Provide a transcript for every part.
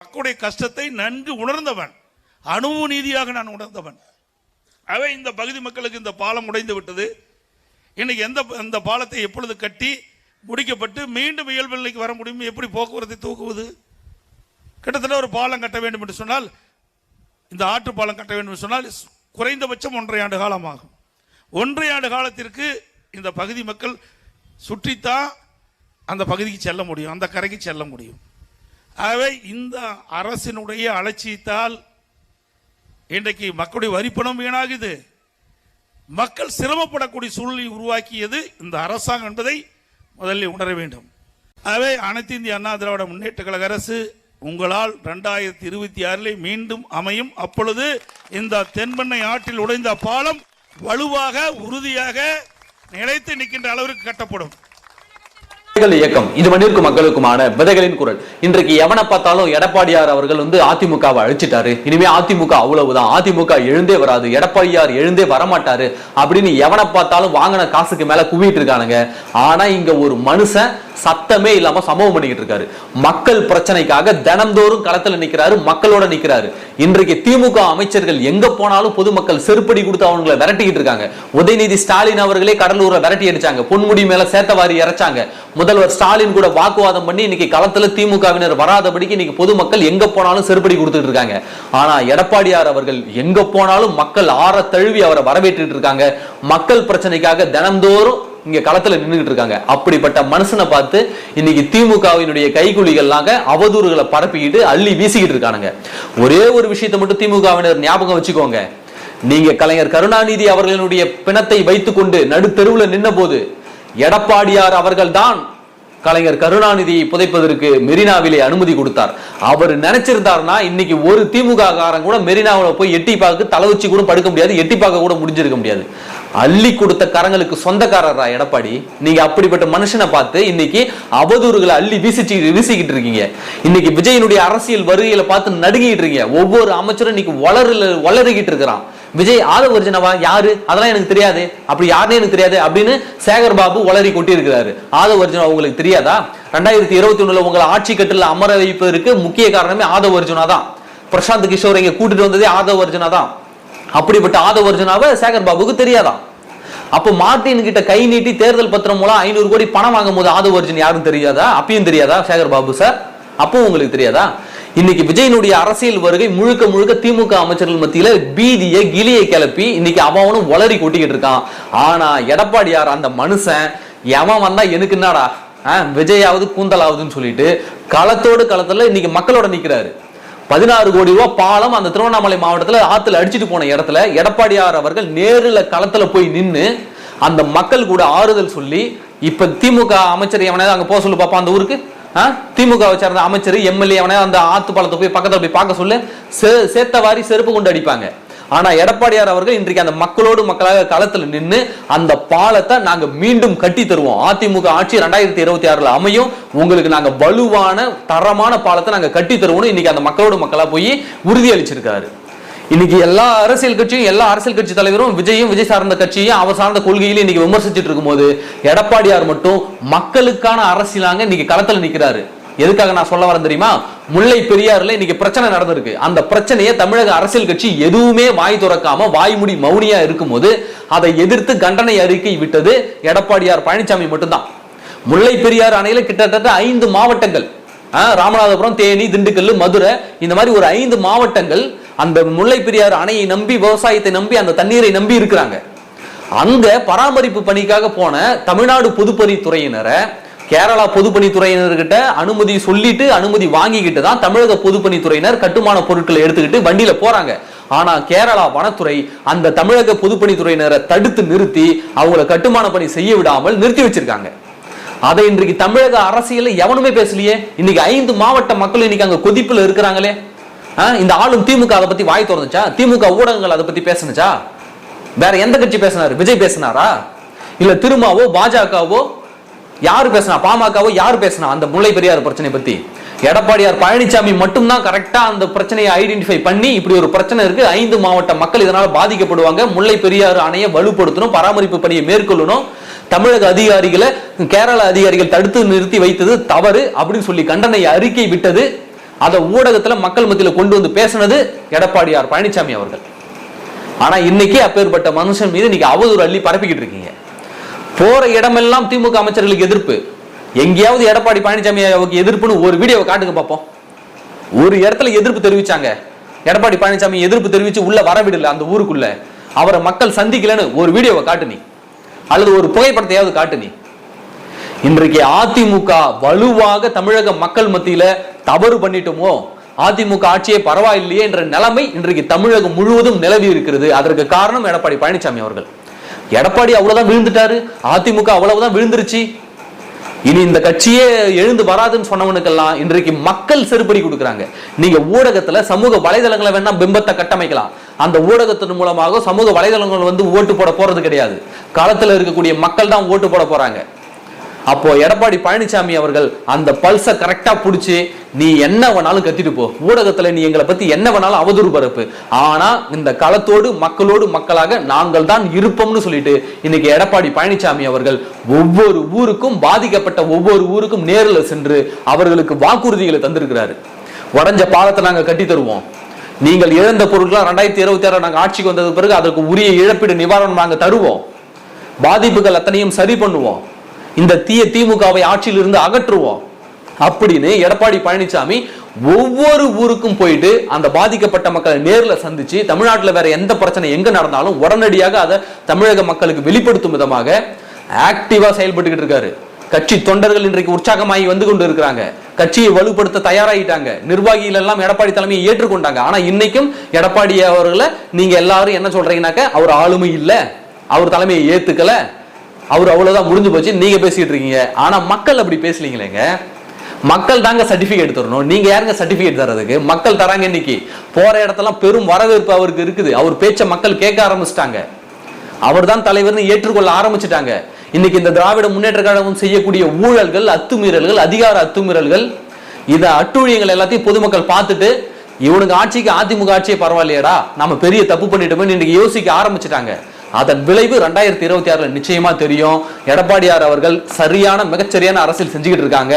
மக்களுடைய கஷ்டத்தை நன்கு உணர்ந்தவன் அனுபவ நீதியாக நான் உணர்ந்தவன். அவை இந்த பகுதி மக்களுக்கு இந்த பாலம் உடைந்து விட்டது. இன்னைக்கு எந்த அந்த பாலத்தை எப்பொழுது கட்டி முடிக்கப்பட்டு மீண்டும் இயல்பு நிலைக்கு வர முடியும் எப்படி போக்குவரத்தை தூக்குவது? கிட்டத்தட்ட ஒரு பாலம் கட்ட வேண்டும் என்று சொன்னால் இந்த ஆற்று பாலம் கட்ட வேண்டும் என்று சொன்னால் குறைந்தபட்சம் ஒன்றரை ஆண்டு காலமாகும். ஒன்றரை ஆண்டு காலத்திற்கு இந்த பகுதி மக்கள் சுற்றித்தான் அந்த பகுதிக்கு செல்ல முடியும் அந்த கரைக்கு செல்ல முடியும். ஆகவே இந்த அரசினுடைய அலட்சியத்தால் இன்றைக்கு மக்களுடைய வரிப்பணம் வீணாகுது. மக்கள் சிரமப்படக்கூடிய சூழ்நிலை உருவாக்கியது இந்த அரசாங்கம் என்பதை முதலில் உணர வேண்டும். ஆகவே அனைத்து இந்திய அண்ணா திராவிட முன்னேற்ற கழக அரசு உங்களால் ரெண்டாயிரத்தி இருபத்தி ஆறில் மீண்டும் அமையும். அப்பொழுது இந்த தென்பெண்ணை ஆற்றில் உடைந்த பாலம் வலுவாக உறுதியாக நிலைத்து நிற்கின்ற அளவிற்கு கட்டப்படும். இயக்கம். இது மண்ணிற்கு மக்களுக்குமான விதைகளின் குரல். இன்றைக்கு எவனை பார்த்தாலும் எடப்பாடியார் அவர்கள் வந்து அதிமுகவை அழிச்சிட்டாரு. இனிமே அதிமுக அவ்வளவுதான். அதிமுக எழுந்தே வராது. எடப்பாடியார் எழுந்தே வரமாட்டாரு. அப்படின்னு எவனை பார்த்தாலும் வாங்கின காசுக்கு மேல குவிட்டு இருக்கானுங்க. ஆனா இங்க ஒரு மனுஷன் சத்தமே இல்லாம சம்பவம் பண்ணிக்கிட்டு இருக்காரு. மக்கள் பிரச்சனைக்காக தினந்தோறும் களத்துல நிக்கிறாரு மக்களோட நிக்கிறாரு. இன்றைக்கு திமுக அமைச்சர்கள் எங்க போனாலும் பொதுமக்கள் செருப்படி கொடுத்து அவங்களை விரட்டிக்கிட்டு இருக்காங்க. உதயநிதி ஸ்டாலின் அவர்களே கடலூர்ல விரட்டி அடிச்சாங்க. பொன்முடி மேல சேத்தவாரி இறைச்சாங்க. முதல்வர் ஸ்டாலின் கூட வாக்குவாதம் பண்ணி இன்னைக்கு களத்துல திமுகவினர் வராதபடிக்கு இன்னைக்கு பொதுமக்கள் எங்க போனாலும் செருப்படி கொடுத்துட்டு இருக்காங்க. ஆனா எடப்பாடியார் அவர்கள் எங்க போனாலும் மக்கள் ஆற தழுவி அவரை வரவேற்றுட்டு இருக்காங்க. மக்கள் பிரச்சனைக்காக தினந்தோறும் இங்க களத்துல நின்றுகிட்டு இருக்காங்க. அப்படிப்பட்ட மனுஷனை பார்த்து இன்னைக்கு திமுகவினுடைய கைகுலிகள்லாங்க அவதூறுகளை பரப்பிக்கிட்டு அள்ளி வீசிக்கிட்டு இருக்கானுங்க. ஒரே ஒரு விஷயத்தை மட்டும் திமுகவினர் ஞாபகம் வச்சுக்கோங்க. நீங்க கலைஞர் கருணாநிதி அவர்களினுடைய பிணத்தை வைத்துக்கொண்டு நடுத்தெருவுல நின்ன போது எடப்பாடியார் அவர்கள்தான் கலைஞர் கருணாநிதியை புதைப்பதற்கு மெரினாவிலே அனுமதி கொடுத்தார். அவர் நினைச்சிருந்தாருன்னா இன்னைக்கு ஒரு திமுக காரன் கூட மெரினாவில் போய் எட்டி பார்க்க தலை வச்சு கூட படுக்க முடியாது எட்டி பார்க்க கூட முடிஞ்சிருக்க முடியாது. அள்ளி கொடுத்த கரங்களுக்கு சொந்தக்காரரா எடப்பாடி? நீங்க அப்படிப்பட்ட மனுஷனை பார்த்து இன்னைக்கு அவதூறுகளை அள்ளி வீசிச்சு வீசிக்கிட்டு இருக்கீங்க. இன்னைக்கு விஜயனுடைய அரசியல் வருகையில பார்த்து நடுங்கிட்டு இருக்கீங்க. ஒவ்வொரு அமைச்சரும் இன்னைக்கு வளரல வளரிக்கிட்டு இருக்கிறான். விஜய் ஆதவர்ஜனவா? யாரு? அதெல்லாம் எனக்கு தெரியாது. அப்படி யாருன்னு எனக்கு தெரியாது அப்படின்னு சேகர் பாபு வளரி கொட்டி இருக்கிறாரு ஆதவர்ஜுனா உங்களுக்கு தெரியாதா? ரெண்டாயிரத்தி இருபத்தி ஒண்ணுல உங்களை ஆட்சி கட்டில அமர வைப்பதற்கு முக்கிய காரணமே ஆதவர்ஜுனா தான். பிரசாந்த் கிஷோர் இங்க கூட்டிட்டு வந்ததே ஆதவர்ஜுனா தான். அப்படிப்பட்ட ஆதவர்ஜுனாவை சேகர் பாபுக்கு தெரியாதான் அப்போ மார்டின் கிட்ட கை நீட்டி தேர்தல் பத்திரம் மூலம் ஐநூறு கோடி பணம் வாங்கும் போது ஆதவர்ஜுன் யாரும் தெரியாதா? அப்பயும் தெரியாதா சேகர் பாபு சார்? அப்போ உங்களுக்கு தெரியாதா? இன்னைக்கு விஜயனுடைய அரசியல் வருகை முழுக்க முழுக்க திமுக அமைச்சர்கள் மத்தியில பீதியை கிளியை கிளப்பி இன்னைக்கு அவனும் வளரி கொட்டிக்கிட்டு இருக்கான். ஆனா எடப்பாடியார் அந்த மனுஷன் எவன் வந்தா எனக்கு என்னடா? விஜயாவது கூந்தலாவதுன்னு சொல்லிட்டு களத்தோடு களத்துல இன்னைக்கு மக்களோட நிக்கிறாரு. பதினாறு கோடி ரூபாய் பாலம் அந்த திருவண்ணாமலை மாவட்டத்தில் ஆற்றுல அடிச்சுட்டு போன இடத்துல எடப்பாடியார் அவர்கள் நேரில் களத்தில் போய் நின்று அந்த மக்கள் கூட ஆறுதல் சொல்லி இப்போ திமுக அமைச்சர் எவனையாவது அங்கே போக சொல்லு பார்ப்பான் அந்த ஊருக்கு? திமுக சேர்ந்த அமைச்சர் எம்எல்ஏ எவனாவது அந்த ஆத்து பாலத்தை போய் பக்கத்தில் போய் பார்க்க சொல்லு. சே- சேர்த்தவாரி வாரி செருப்பு கொண்டு அடிப்பாங்க. ஆனா எடப்பாடியார் அவர்கள் இன்றைக்கு அந்த மக்களோடு மக்களாக களத்துல நின்னு அந்த பாலத்தை நாங்க மீண்டும் கட்டி தருவோம். அதிமுக ஆட்சி ரெண்டாயிரத்தி இருபத்தி ஆறுல அமையும். உங்களுக்கு நாங்க வலுவான தரமான பாலத்தை நாங்க கட்டி தருவோம்னு இன்னைக்கு அந்த மக்களோடு மக்களா போய் உறுதி அளிச்சிருக்காரு இன்னைக்கு எல்லா அரசியல் கட்சியும் எல்லா அரசியல் கட்சி தலைவரும் விஜயும் விஜய் சார்ந்த கட்சியும் அவர் சார்ந்த கொள்கையில இன்னைக்கு விமர்சிச்சுட்டு இருக்கும்போது எடப்பாடியார் மட்டும் மக்களுக்கான அரசியலாங்க இன்னைக்கு களத்துல நிக்கிறாரு. எதுக்காக நான் சொல்ல வரேன் தெரியுமா? முல்லை பெரியாறுல இன்னைக்கு பிரச்சனை நடந்திருக்கு. அந்த பிரச்சனையை தமிழக அரசியல் கட்சி எதுவுமே வாய் துறக்காம வாய்முடி மௌனியா இருக்கும்போது அதை எதிர்த்து கண்டனை அறிக்கை விட்டது எடப்பாடியார் பழனிசாமி மட்டும்தான். முல்லை பெரியார் அணையில கிட்டத்தட்ட ஐந்து மாவட்டங்கள் ராமநாதபுரம் தேனி திண்டுக்கல் மதுரை இந்த மாதிரி ஒரு ஐந்து மாவட்டங்கள் அந்த முல்லை பெரியார் அணையை நம்பி விவசாயத்தை நம்பி அந்த தண்ணீரை நம்பி இருக்கிறாங்க. அங்க பராமரிப்பு பணிக்காக போன தமிழ்நாடு பொதுப்பணித்துறையினரை கேரளா பொதுப்பணித்துறையினர்கிட்ட அனுமதி சொல்லிட்டு அனுமதி வாங்கிக்கிட்டு தான் தமிழக பொதுப்பணித்துறையினர் கட்டுமான பொருட்களை எடுத்துக்கிட்டு வண்டியில போறாங்க. ஆனா கேரளா வனத்துறை அந்த தமிழக பொதுப்பணித்துறையினரை தடுத்து நிறுத்தி அவங்கள கட்டுமான பணி செய்ய விடாமல் நிறுத்தி வச்சிருக்காங்க. அதை இன்றைக்கு தமிழக அரசியல எவனுமே பேசலையே? இன்னைக்கு ஐந்து மாவட்ட மக்கள் இன்னைக்கு அங்க கொதிப்புல இருக்கிறாங்களே? ஆ, இந்த ஆளும் திமுக அதை பத்தி வாய் திறந்துச்சா? திமுக ஊடகங்கள் அதை பத்தி பேசுனுச்சா? வேற எந்த கட்சி பேசினாரு? விஜய் பேசினாரா? இல்ல திருமாவோ பாஜகவோ யாரு பேசினா? பாமகவோ யார் பேசினா? அந்த முல்லை பெரியார் பிரச்சனை பத்தி. எடப்பாடியார் பழனிசாமி மட்டும்தான் கரெக்டா அந்த பிரச்சனையை ஐடென்டிஃபை பண்ணி இப்படி ஒரு பிரச்சனை இருக்கு. ஐந்து மாவட்ட மக்கள் இதனால பாதிக்கப்படுவாங்க. முல்லை பெரியாறு அணையை வலுப்படுத்தணும் பராமரிப்பு பணியை மேற்கொள்ளணும். தமிழக அதிகாரிகளை கேரள அதிகாரிகள் தடுத்து நிறுத்தி வைத்தது தவறு அப்படின்னு சொல்லி கண்டனை அறிக்கை விட்டது. அதை ஊடகத்துல மக்கள் மத்தியில கொண்டு வந்து பேசினது எடப்பாடியார் பழனிசாமி அவர்கள். ஆனா இன்னைக்கு அப்பேற்பட்ட மனுஷன் மீது இன்னைக்கு அவதூறு அள்ளி பரப்பிக்கிட்டு இருக்கீங்க. போற இடமெல்லாம் திமுக அமைச்சர்களுக்கு எதிர்ப்பு. எங்கேயாவது எடப்பாடி பழனிசாமி அவருக்கு எதிர்ப்புன்னு ஒரு வீடியோவை காட்டுங்க பார்ப்போம் ஒரு இடத்துல எதிர்ப்பு தெரிவிச்சாங்க. எடப்பாடி பழனிசாமி எதிர்ப்பு தெரிவிச்சு உள்ள வரவிடல அந்த ஊருக்குள்ள. அவரை மக்கள் சந்திக்கலன்னு ஒரு வீடியோவை காட்டு நீ. அல்லது ஒரு புகைப்படத்தையாவது காட்டு நீ. இன்றைக்கு அதிமுக வலுவாக தமிழக மக்கள் மத்தியில தவறு பண்ணிட்டோமோ? அதிமுக ஆட்சியே பரவாயில்லையே என்ற நிலைமை இன்றைக்கு தமிழகம் முழுவதும் நிலவி இருக்கிறது. அதற்கு காரணம் எடப்பாடி பழனிசாமி அவர்கள். எடப்பாடி அவ்வளவுதான் விழுந்துட்டாரு. அதிமுக அவ்வளவுதான் விழுந்துருச்சு. இனி இந்த கட்சியே எழுந்து வராதுன்னு சொன்னவனுக்கெல்லாம் இன்றைக்கு மக்கள் செருப்படி கொடுக்குறாங்க. நீங்க ஊடகத்துல சமூக வலைதளங்களை வேணா பிம்பத்தை கட்டமைக்கலாம். அந்த ஊடகத்தின் மூலமாக சமூக வலைதளங்கள் வந்து ஓட்டு போட போறது கிடையாது. களத்துல இருக்கக்கூடிய மக்கள் தான் ஓட்டு போட போறாங்க. அப்போ எடப்பாடி பழனிசாமி அவர்கள் அந்த பல்ஸை கரெக்டா புடிச்சு நீ என்ன வேணாலும் கத்திட்டு போ. ஊடகத்துல நீ எங்களை பத்தி என்ன வேணாலும் அவதூறு பரப்பு. ஆனா இந்த களத்தோடு மக்களோடு மக்களாக நாங்கள் தான் இருப்போம்னு சொல்லிட்டு இன்னைக்கு எடப்பாடி பழனிசாமி அவர்கள் ஒவ்வொரு ஊருக்கும் பாதிக்கப்பட்ட ஒவ்வொரு ஊருக்கும் நேரில் சென்று அவர்களுக்கு வாக்குறுதிகளை தந்திருக்கிறாரு. உடஞ்ச பாலத்தை நாங்க கட்டி தருவோம். நீங்கள் இழந்த பொருட்கள் ரெண்டாயிரத்தி இருபத்தி ஆறு நாங்கள் ஆட்சிக்கு வந்தது பிறகு அதற்கு உரிய இழப்பீடு நிவாரணம் நாங்கள் தருவோம். பாதிப்புகள் அத்தனையும் சரி பண்ணுவோம். இந்த தீய திமுகவை ஆட்சியில் இருந்து அகற்றுவோம் அப்படின்னு எடப்பாடி பழனிசாமி ஒவ்வொரு ஊருக்கும் போயிட்டு அந்த பாதிக்கப்பட்ட மக்களை நேரில் சந்திச்சு தமிழ்நாட்டில் வேற எந்த பிரச்சனை எங்க நடந்தாலும் உடனடியாக அதை தமிழக மக்களுக்கு வெளிப்படுத்தும் விதமாக ஆக்டிவா செயல்பட்டுக்கிட்டு இருக்காரு. கட்சி தொண்டர்கள் இன்றைக்கு உற்சாகமாகி வந்து கொண்டு இருக்கிறாங்க. கட்சியை வலுப்படுத்த தயாராகிட்டாங்க நிர்வாகிகள் எல்லாம் எடப்பாடி தலைமையை ஏற்றுக்கொண்டாங்க. ஆனா இன்னைக்கும் எடப்பாடி அவர்களை நீங்க எல்லாரும் என்ன சொல்றீங்கன்னாக்க அவர் ஆளுமை இல்லை. அவர் தலைமையை ஏத்துக்கல. அவர் அவ்வளோதான் முடிஞ்சு போச்சு. நீங்கள் பேசிகிட்டு இருக்கீங்க. ஆனால் மக்கள் அப்படி பேசலீங்களேங்க. மக்கள் தாங்க சர்டிஃபிகேட் தரணும். நீங்க யாருங்க சர்டிஃபிகேட் தரதுக்கு மக்கள் தராங்க இன்னைக்கு. போற இடத்தெல்லாம் பெரும் வரவேற்பு அவருக்கு இருக்குது. அவர் பேச்ச மக்கள் கேட்க ஆரம்பிச்சிட்டாங்க. அவர் தான் தலைவர்னு ஏற்றுக்கொள்ள ஆரம்பிச்சிட்டாங்க. இன்னைக்கு இந்த திராவிட முன்னேற்ற கழகம் செய்யக்கூடிய ஊழல்கள் அத்துமீறல்கள் அதிகார அத்துமீறல்கள் இந்த அட்டுழியங்கள் எல்லாத்தையும் பொதுமக்கள் பார்த்துட்டு இவனுக்கு ஆட்சிக்கு அதிமுக ஆட்சியே பரவாயில்லையடா. நம்ம பெரிய தப்பு பண்ணிட்டோமே இன்னைக்கு யோசிக்க ஆரம்பிச்சிட்டாங்க. அதன் விளைவு ரெண்டாயிரத்தி இருபத்தி ஆறுல நிச்சயமா தெரியும். எடப்பாடியார் அவர்கள் சரியான மிகச்சரியான அரசியல் செஞ்சுக்கிட்டு இருக்காங்க.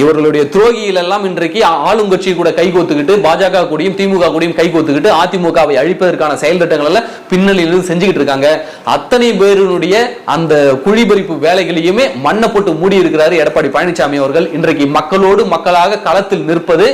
இவர்களுடைய துரோகிகள் எல்லாம் இன்றைக்கு ஆளுங்கட்சி கூட கைகோத்துக்கிட்டு பாஜக கூடயும் திமுக கூடயும் கைகோத்துக்கிட்டு அதிமுகவை அழிப்பதற்கான செயல் திட்டங்கள் பின்னணியில் இருந்து செஞ்சுக்கிட்டு இருக்காங்க. அத்தனை பேருடைய அந்த குழிபறிப்பு வேலைகளையுமே மண்ணை போட்டு மூடி இருக்கிறாரு எடப்பாடி பழனிசாமி அவர்கள். இன்றைக்கு மக்களோடு மக்களாக களத்தில் நிற்பது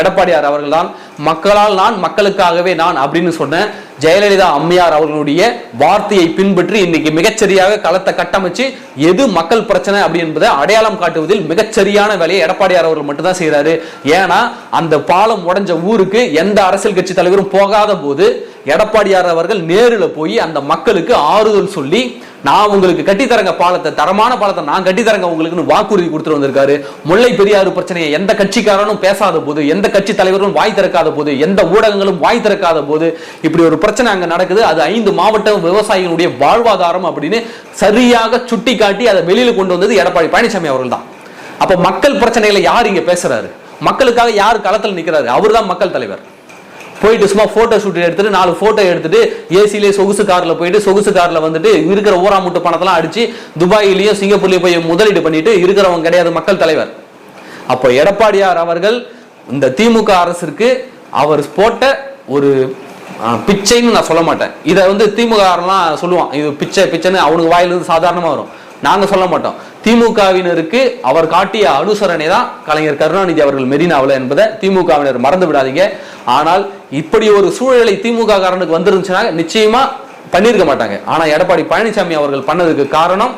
எடப்பாடியார் அவர்கள்தான். மக்களால் நான் மக்களுக்காகவே நான் அப்படின்னு சொன்ன ஜெயலலிதா அம்மையார் அவர்களுடைய வார்த்தையை பின்பற்றி இன்னைக்கு மிகச்சரியாக களத்தை கட்டமைச்சு எது மக்கள் பிரச்சனை அப்படி என்பதை அடையாளம் காட்டுவதில் மிகச்சரியான வேலையை எடப்பாடியார் அவர்கள் மட்டும்தான் செய்கிறாரு ஏன்னா அந்த பாலம் உடஞ்ச ஊருக்கு எந்த அரசியல் கட்சி தலைவரும் போகாத போது எடப்பாடியார் அவர்கள் நேரில் போய் அந்த மக்களுக்கு ஆறுதல் சொல்லி நான் உங்களுக்கு கட்டித்தரங்க பாலத்தை தரமான பாலத்தை நான் கட்டித்தரங்க உங்களுக்குன்னு வாக்குறுதி கொடுத்துட்டு வந்திருக்காரு. முல்லை பெரியாறு பிரச்சனையை எந்த கட்சிக்காரனும் பேசாத போது எந்த கட்சி தலைவரும் வாய் திறக்காத போது எந்த ஊடகங்களும் வாய் திறக்காத போது இப்படி ஒரு பிரச்சனை அங்கே நடக்குது. அது ஐந்து மாவட்ட விவசாயிகளுடைய வாழ்வாதாரம் அப்படின்னு சரியாக சுட்டி காட்டி அதை வெளியில் கொண்டு வந்தது எடப்பாடி பழனிசாமி அவர்கள் தான் அப்போ மக்கள் பிரச்சனைகளை யார் இங்கே பேசுறாரு? மக்களுக்காக யார் களத்தில் நிக்கிறாரு? அவர்தான் மக்கள் தலைவர். போயிட்டு சும்மா போட்டோ ஷூட் எடுத்துட்டு நாலு போட்டோ எடுத்துட்டு ஏசிலே சொகுசு காரில் போயிட்டு சொகுசு காரில் வந்துட்டு இருக்கிற ஊரா முட்டு பணத்தெல்லாம் அடிச்சு துபாயிலையும் சிங்கப்பூர்லயும் போய் முதலீடு பண்ணிட்டு இருக்கிறவங்க கிடையாது மக்கள் தலைவர். அப்போ எடப்பாடியார் அவர்கள் இந்த திமுக அரசிற்கு அவர் போட்ட ஒரு பிச்சைன்னு நான் சொல்ல மாட்டேன். இதை வந்து திமுகலாம் சொல்லுவான். இது பிச்சை பிச்சைன்னு அவனுக்கு வாயிலிருந்து சாதாரணமாக வரும். நாங்கள் சொல்ல மாட்டோம். திமுகவினருக்கு அவர் காட்டிய அனுசரணை தான் கலைஞர் கருணாநிதி அவர்கள் மெரினாவில் என்பதை திமுகவினர் மறந்து விடாதீங்க. ஆனால் இப்படி ஒரு சூழலை திமுக காரனுக்கு வந்திருந்துச்சுன்னா நிச்சயமா பண்ணியிருக்க மாட்டாங்க. ஆனால் எடப்பாடி பழனிசாமி அவர்கள் பண்ணதுக்கு காரணம்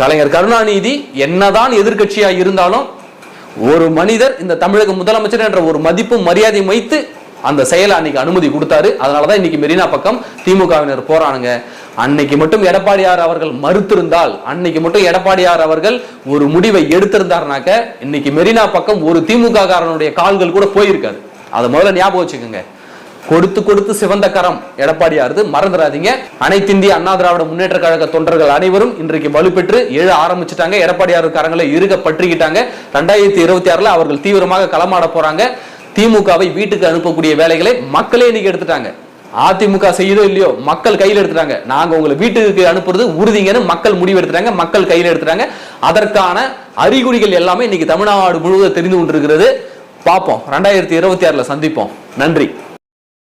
கலைஞர் கருணாநிதி என்னதான் எதிர்கட்சியாக இருந்தாலும் ஒரு மனிதர் இந்த தமிழக முதலமைச்சர் என்ற ஒரு மதிப்பும் மரியாதையும் வைத்து அந்த செயலை அன்னைக்கு அனுமதி கொடுத்தாரு. அதனாலதான் இன்னைக்கு மெரினா பக்கம் திமுகவினர் போறானுங்க. அன்னைக்கு மட்டும் எடப்பாடியார் அவர்கள் மறுத்திருந்தால் அன்னைக்கு மட்டும் எடப்பாடியார் அவர்கள் ஒரு முடிவை எடுத்திருந்தாருனாக்க இன்னைக்கு மெரினா பக்கம் ஒரு திமுக காரனுடைய கால்கள் கூட போயிருக்காது. அதை முதல்ல ஞாபகம் வச்சுக்கோங்க. கொடுத்து கொடுத்து சிவந்த கரம் எடப்பாடியாருது மறந்துடாதீங்க. அனைத்து இந்திய அண்ணா திராவிட முன்னேற்ற கழக தொண்டர்கள் அனைவரும் இன்றைக்கு வலுப்பெற்று எழ ஆரம்பிச்சுட்டாங்க. எடப்பாடியார் கரங்களை இருக பற்றிக்கிட்டாங்க. ரெண்டாயிரத்தி இருபத்தி ஆறுல அவர்கள் தீவிரமாக களமாட போறாங்க. திமுகவை வீட்டுக்கு அனுப்பக்கூடிய வேலைகளை மக்களே இன்னைக்கு எடுத்துட்டாங்க. அதிமுக செய்யுதோ இல்லையோ மக்கள் கையில் எடுத்துட்டாங்க. நாங்க உங்களை வீட்டுக்கு அனுப்புறது உறுதிங்கன்னு மக்கள் முடிவு எடுத்துட்டாங்க மக்கள் கையில் எடுத்துட்டாங்க. அதற்கான அறிகுறிகள் எல்லாமே இன்னைக்கு தமிழ்நாடு முழுவதும் தெரிந்து கொண்டிருக்கிறது. பார்ப்போம். ரெண்டாயிரத்தி இருபத்தி ஆறுல சந்திப்போம். நன்றி.